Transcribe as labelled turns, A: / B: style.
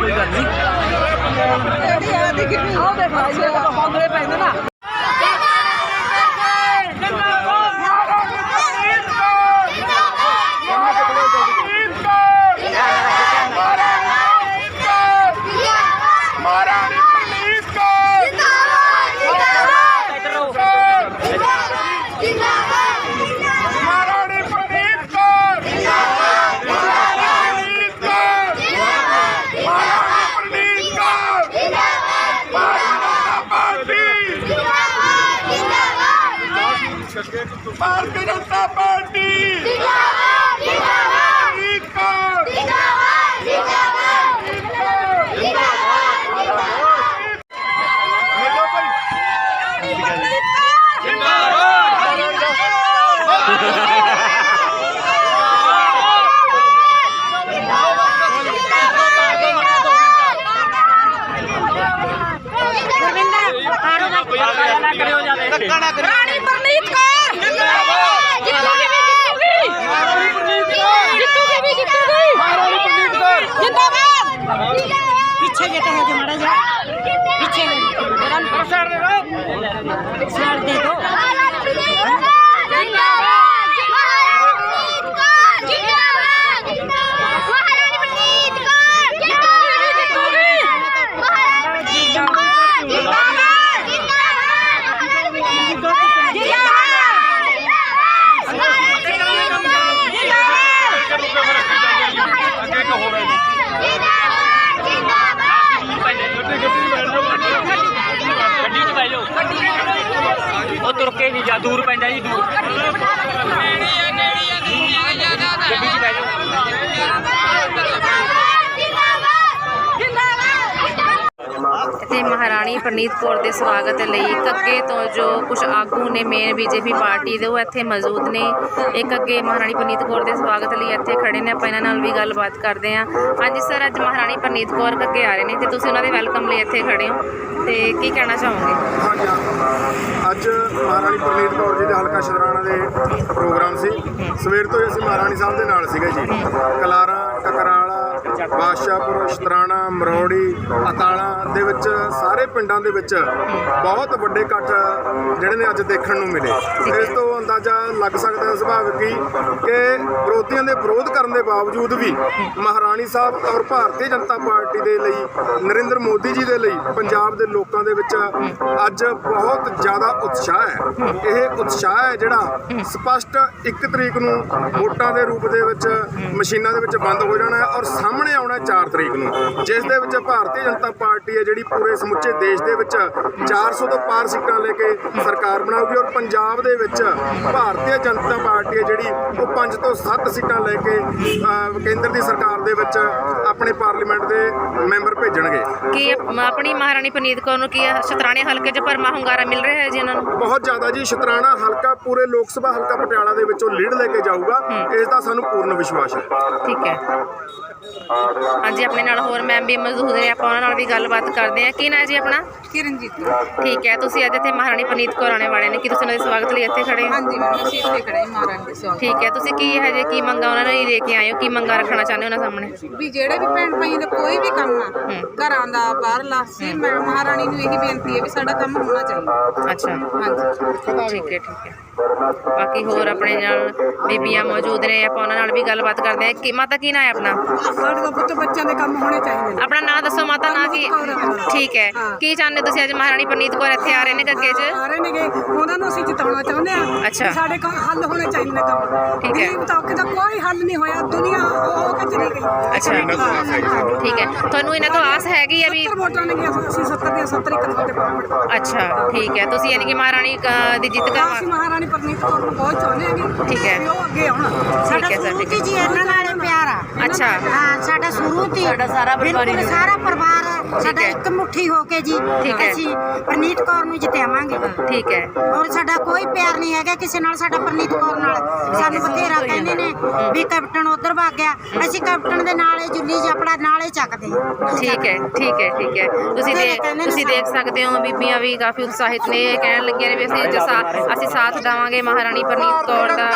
A: कोई गल नहीं ਭਾਰਤੀ ਜਨਤਾ ਪਾਰਟੀ। ਪ੍ਰਨੀਤ ਕੌਰ ਮਿਲੋ ਭਾਈ
B: ਰਾਣੀ ਪ੍ਰਨੀਤ ਕੌਰ ਜਿੰਦਾਬਾਦ ਜਿੱਤੂਗੀ ਵੀ ਜਿੱਤੂਗੀ ਜਿੱਤੂਗੀ ਵੀ ਜਿੱਤੂਗੀ
A: ਮਹਾਰਾਣੀ ਪ੍ਰਨੀਤ ਕੌਰ
B: ਜਿੰਦਾਬਾਦ ਪਿੱਛੇ ਜੇ ਤੇ ਮੜਾ ਜਾ ਪਿੱਛੇ ਮੇਰਾ ਪ੍ਰਸਾਰ ਦੇ ਦੋ ਸਾਰ ਦੇ ਦੋ
C: ਗੱਡੀ 'ਚ ਬਹਿ ਜਾਓ ਜਾ ਦੂਰ ਪੈਂਦਾ ਜੀ ਦੂਰ। ਗੱਡੀ
D: ਤੇ ਮਹਾਰਾਣੀ ਪ੍ਰਨੀਤ ਕੌਰ ਦੇ ਸਵਾਗਤ ਲਈ ਕੱਗੇ ਤੋਂ ਜੋ ਕੁਝ ਆਗੂ ਨੇ ਮੇਨ ਬੀਜੇਪੀ ਪਾਰਟੀ ਦੇ, ਉਹ ਇੱਥੇ ਮੌਜੂਦ ਨੇ। ਇੱਕ ਅੱਗੇ ਮਹਾਰਾਣੀ ਪ੍ਰਨੀਤ ਕੌਰ ਦੇ ਸਵਾਗਤ ਲਈ ਇੱਥੇ ਖੜੇ ਨੇ। ਆਪਾਂ ਇਹਨਾਂ ਨਾਲ ਵੀ ਗੱਲਬਾਤ ਕਰਦੇ ਹਾਂ। ਹਾਂਜੀ ਸਰ, ਅੱਜ ਮਹਾਰਾਣੀ ਪ੍ਰਨੀਤ ਕੌਰ ਕੱਗੇ ਆ ਰਹੇ ਨੇ ਤੇ ਤੁਸੀਂ ਉਹਨਾਂ ਦੇ ਵੈਲਕਮ ਲਈ ਇੱਥੇ ਖੜੇ ਹੋ। ਤੇ ਕੀ ਕਹਿਣਾ ਚਾਹੋਗੇ?
A: ਹਾਂਜੀ ਹਾਂ। ਅੱਜ ਮਹਾਰਾਣੀ ਪ੍ਰਨੀਤ ਕੌਰ ਜੀ ਦੇ ਹਲਕਾ ਸ਼ਦਰਾਣਾ ਦੇ ਪ੍ਰੋਗਰਾਮ ਸੀ। ਸਵੇਰ ਤੋਂ ਹੀ ਅਸੀਂ ਮਹਾਰਾਣੀ ਸਾਹਿਬ ਦੇ ਨਾਲ ਸੀਗੇ ਜੀ। ਕਲਾਰਾ ਟਕਰਾਲਾ ਬਾਦਸ਼ਾਹਪੁਰ, ਸ਼ਤਰਾਣਾ, ਮਰੋੜੀ, ਅਤਾਲਾ ਦੇ ਵਿੱਚ ਸਾਰੇ ਪਿੰਡਾਂ ਦੇ ਵਿੱਚ ਬਹੁਤ ਵੱਡੇ ਇਕੱਠ ਜਿਹੜੇ ਨੇ ਅੱਜ ਦੇਖਣ ਨੂੰ ਮਿਲੇ। ਇਸ ਤੋਂ ਅੰਦਾਜ਼ਾ ਲੱਗ ਸਕਦਾ ਹੈ ਸੁਭਾਵਿਕ ਹੀ ਕਿ ਵਿਰੋਧੀਆਂ ਦੇ ਵਿਰੋਧ ਕਰਨ ਦੇ ਬਾਵਜੂਦ ਵੀ ਮਹਾਰਾਣੀ ਸਾਹਿਬ ਔਰ ਭਾਰਤੀ ਜਨਤਾ ਪਾਰਟੀ ਦੇ ਲਈ, ਨਰਿੰਦਰ ਮੋਦੀ ਜੀ ਦੇ ਲਈ, ਪੰਜਾਬ ਦੇ ਲੋਕਾਂ ਦੇ ਵਿੱਚ ਅੱਜ ਬਹੁਤ ਜ਼ਿਆਦਾ ਉਤਸ਼ਾਹ ਹੈ। ਇਹ ਉਤਸ਼ਾਹ ਹੈ ਜਿਹੜਾ ਸਪਸ਼ਟ 1 ਤਰੀਕ ਨੂੰ ਵੋਟਾਂ ਦੇ ਰੂਪ ਦੇ ਵਿੱਚ, ਮਸ਼ੀਨਾਂ ਦੇ ਵਿੱਚ ਬੰਦ ਹੋ ਜਾਣਾ ਹੈ ਔਰ ਸਾਹਮਣੇ ਆਉਣਾ ਹੈ 4 ਤਰੀਕ ਨੂੰ ਜਿਸ ਦੇ ਵਿੱਚ ਭਾਰਤੀ ਜਨਤਾ ਪਾਰਟੀ ਹੈ ਜਿਹੜੀ ਪੂਰੇ ਸਮੁੱਚੇ ਦੇਸ਼ ਦੇ ਵਿੱਚ 400 ਤੋਂ ਪਾਰ ਸੀਟਾਂ ਲੈ ਕੇ ਸਰਕਾਰ ਬਣਾਊਗੀ ਔਰ ਪੰਜਾਬ ਦੇ ਵਿੱਚ ਭਾਰਤੀ ਜਨਤਾ ਪਾਰਟੀ ਹੈ ਜਿਹੜੀ ਉਹ 5 ਤੋਂ 7 ਸੀਟਾਂ ਲੈ ਕੇ ਕੇਂਦਰ ਦੀ ਸਰਕਾਰ ਦੇ ਵਿੱਚ ਆਪਣੇ ਪਾਰਲੀਮੈਂਟ ਦੇ ਮੈਂਬਰ ਭੇਜਣਗੇ।
D: ਕੀ ਆਪ- ਆਪਣੀ ਮਹਾਰਾਣੀ ਪ੍ਰਨੀਤ ਕੌਰ ਨੂੰ ਕੀ ਇਹ ਸ਼ਤਰਾਣੇ ਹਲਕੇ 'ਚ ਭਰਮਾ ਹੁੰਗਾਰਾ ਮਿਲ ਰਿਹਾ ਹੈ ਜੀ ਇਹਨਾਂ ਨੂੰ?
A: ਬਹੁਤ ਜ਼ਿਆਦਾ ਜੀ ਸ਼ਤਰਾਣਾ ਹਲਕਾ ਪੂਰੇ ਲੋਕ ਸਭਾ ਹਲਕਾ ਪਟਿਆਲਾ ਦੇ ਵਿੱਚੋਂ ਲੀਡ ਲੈ ਕੇ ਜਾਊਗਾ ਇਸ ਦਾ ਸਾਨੂੰ ਪੂਰਨ ਵਿਸ਼ਵਾਸ ਹੈ।
D: ਠੀਕ ਹੈ। ਹਾਂਜੀ ਆਪਣੇ ਨਾਲ ਹੋਰ ਮੈਮ ਵੀ ਮੌਜੂਦ ਨੇ ਆਪਾਂ ਉਹਨਾਂ ਨਾਲ ਵੀ ਗੱਲਬਾਤ ਕਰਦੇ ਹਾਂ। ਕੀ ਨਾਂ ਹੈ ਜੀ ਆਪਣਾ?
B: ਕਿਰਨਜੀਤ
D: ਠੀਕ ਹੈ ਤੁਸੀਂ ਅੱਜ ਇੱਥੇ ਮਹਾਰਾਣੀ ਪ੍ਰਨੀਤ ਕੌਰ ਆਉਣੇ ਵਾਲੇ ਨੇ। ਕੀ ਤੁਸੀਂ ਉਹਨਾਂ ਦੇ ਸਵਾਗਤ ਲਈ ਇੱਥੇ ਖੜੇ ਹੋ?
B: ਹਾਂਜੀ ਮੈਂ ਅਸੀਂ ਇੱਥੇ ਖੜੇ ਹਾਂ ਮਹਾਰਾਣੀ ਦੇ ਸਵਾਗਤ
D: ਠੀਕ ਹੈ ਤੁਸੀਂ ਕੀ ਹਜੇ ਕੀ ਮੰਗਾ ਉਹਨਾਂ ਲਈ ਲੈ ਕੇ ਆਏ ਹੋ? ਕੀ ਮੰਗਾ ਰੱਖਣਾ ਚਾਹੁੰਦੇ ਹੋ ਉਹਨਾਂ ਸਾਹਮਣੇ?
B: ਵੀ ਜਿਹੜੇ ਵੀ ਭੈਣ ਭਾਈਆਂ ਦਾ ਕੋਈ ਵੀ ਕੰਮ ਆ ਘਰਾਂ ਦਾ ਬਾਹਰਲਾ ਸੀ ਮੈਂ ਮਹਾਰਾਣੀ ਨੂੰ ਇਹੀ ਬੇਨਤੀ ਹੈ ਵੀ ਸਾਡਾ ਕੰਮ ਹੋਣਾ ਚਾਹੀਦਾ।
D: ਅੱਛਾ।
B: ਹਾਂਜੀ।
D: ਠੀਕ ਹੈ ਠੀਕ ਹੈ। ਬਾਕੀ ਹੋਰ ਆਪਣੇ ਨਾਲ ਬੀਬੀਆਂ ਮੌਜੂਦ ਨੇ ਆਪਾਂ ਉਹਨਾਂ ਨਾਲ ਵੀ ਗੱਲਬਾਤ ਕਰਦੇ ਹਾਂ। ਕੀ ਮਾਤਾ ਕੀ ਨਾਂ ਹੈ ਆਪਣਾ?
B: ਸਾਡੇ ਦਾ ਪੁੱਤ ਬੱਚਿਆਂ ਦੇ ਕੰਮ ਹੋਣੇ ਚਾਹੀਦੇ ਨੇ।
D: ਆਪਣਾ ਨਾਂ ਦੱਸੋ ਮਾਤਾ ਨਾਂ ਕੀ ਠੀਕ ਹੈ। ਕੀ ਚਾਹੁੰਦੇ ਤੁਸੀਂ ਅੱਜ ਮਹਾਰਾਣੀ ਪ੍ਰਨੀਤ ਕੌਰ ਇੱਥੇ ਆ ਰਹੇ ਨੇ ਗੱਗੇ 'ਚ?
B: ਆ ਰਹੇ ਨੇਗੇ। ਉਹਨਾਂ ਨੂੰ ਅਸੀਂ ਜਿਤਾਉਣਾ ਚਾਹੁੰਦੇ ਆ
D: ਅੱਛਾ।
B: ਸਾਡੇ ਕੋਲ ਹੱਲ ਹੋਣੇ ਚਾਹੀਦੇ ਨੇ ਕੰਮ।
D: ਠੀਕ ਹੈ।
B: ਤਬਕੇ ਦਾ ਕੋਈ ਹੱਲ ਨਹੀਂ ਹੋਇਆ। ਦੁਨੀਆ ਹੋ ਕੇ ਚਲੀ ਗਈ।
D: ਅੱਛਾ। ਠੀਕ ਹੈ। ਤੁਹਾਨੂੰ ਇਹਨਾਂ ਤੋਂ ਆਸ ਹੈਗੀ ਆ ਵੀ
B: 70 ਵੋਟਾਂ ਨੇ ਅਸੀਂ 70 ਦੀਆਂ 70 ਇੱਕ
D: ਅੱਛਾ। ਠੀਕ ਹੈ। ਤੁਸੀਂ ਯਾਨੀ ਕਿ ਮਹਾਰਾਣੀ ਦੀ ਜਿੱਤ ਕਰਵਾ
B: ਮਹਾਰਾਣੀ ਪ੍ਰਨੀਤ ਕੌਰ ਨੂੰ ਬਹੁਤ ਚਾਹੁੰਦੇ ਹਾਂ
D: ਠੀਕ ਹੈ।
B: ਉਹ ਅੱਗੇ ਆਉਣ।
D: ਠੀਕ ਹੈ ਸਰ ਠੀਕ ਹੈ
E: ਜੀ ਇਹਨਾਂ ਨਾਲ ਹੀ ਪਿਆਰ। ਆ
D: ਅੱਛਾ।
E: ਹਾਂ ਸਾਡਾ ਸ਼ੁਰੂ ਤੋਂ ਸਾਡਾ ਸਾਰਾ ਪਰਿਵਾਰ ਸਾਰਾ ਪਰਿਵਾਰ ਸਾਡਾ
D: ਹੈ।
E: ਇੱਕ ਮੁੱਠੀ ਹੋ ਕੇ ਜੀ।
D: ਠੀਕ ਹੈ।
E: ਅਸੀਂ ਪ੍ਰਨੀਤ ਕੌਰ ਨੂੰ ਜਿਤਾਵਾਂਗੇ
D: ਠੀਕ ਹੈ।
E: ਔਰ ਸਾਡਾ ਕੋਈ ਪਿਆਰ ਨਹੀਂ ਹੈਗਾ ਕਿਸੇ ਨਾਲ ਸਾਡਾ ਪ੍ਰਨੀਤ ਕੌਰ ਨਾਲ। ਸਾਨੂੰ ਬਥੇਰਾ ਕਹਿੰਦੇ ਨੇ ਵੀ ਕੈਪਟਨ ਉਧਰ ਭੱਗ ਗਿਆ। ਅਸੀਂ ਕੈਪਟਨ ਦੇ ਨਾਲ ਹੀ ਜੁੱਲੀ ਜਪੜਾ ਨਾਲ ਹੀ ਚੱਕਦੇ ਹਾਂ।
D: ਠੀਕ ਹੈ ਠੀਕ ਹੈ ਠੀਕ ਹੈ। ਤੁਸੀਂ
E: ਨੇ
D: ਤੁਸੀਂ ਦੇਖ ਸਕਦੇ ਹੋ ਬੀਬੀਆਂ ਵੀ ਕਾਫੀ ਉਤਸ਼ਾਹਿਤ ਨੇ। ਇਹ ਕਹਿਣ ਲੱਗੀਆਂ ਨੇ ਵੀ ਅਸੀਂ ਜਸਾ ਅਸੀਂ ਸਾਥ ਦੇਵਾਂਗੇ ਮਹਾਰਾਣੀ ਪ੍ਰਨੀਤ ਕੌਰ ਦਾ।